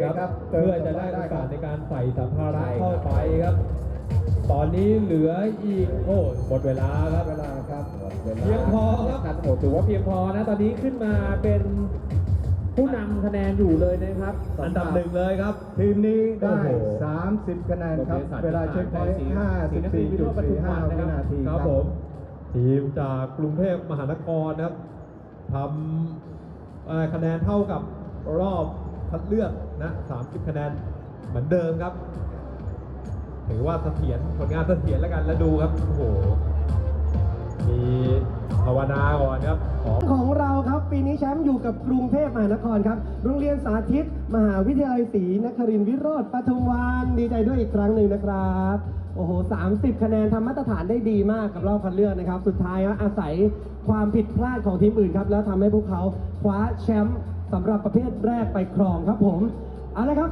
ครับเพื่อจะได้โอกาสในการใส่สัมภาระเข้าไปครับ ตอนนี้เหลืออีกโอ้หมดเวลาครับเวลาครับวลาเพียงพอครับโอ้ถือว่าเพียงพอนะ ตอนนี้ขึ้นมาเป็นผู้นำคะแนนอยู่เลยนะครับอันดับหนึ่งเลยครับ ทีมนี้ได้โอ้โห30 คะแนนครับโอเคสัตว์เวลาเช็คพอยต์ศรีนครินทร์วิโรจน์ปทุมวัน54.45นะวิครับนาทีครับผมทีมจากกรุงเทพมหานครนะครับทำเอ่อคะแนนเท่ากับรอบ คัดเลือกนะ 30 คะแนนเหมือนเดิมครับ ถือว่าเสถียรผลงานเสถียรแล้วกันแล้วดูครับ โอ้โห มีภาวนาก่อนครับของของเราครับ ปีนี้แชมป์อยู่กับกรุงเทพมหานครครับ โรงเรียนสาธิต มหาวิทยาลัยศรีนครินทร์วิโรธปทุมวันดีใจด้วยอีกครั้งหนึ่งนะครับโอ้โห 30 คะแนนทำมาตรฐานได้ดีมากกับรอบคัดเลือกนะครับ สุดท้ายอาศัยความผิดพลาดของทีมอื่นครับ แล้วทำให้พวกเขาคว้าแชมป์ สำหรับประเภทแรกไปครองครับผมเอาละครับ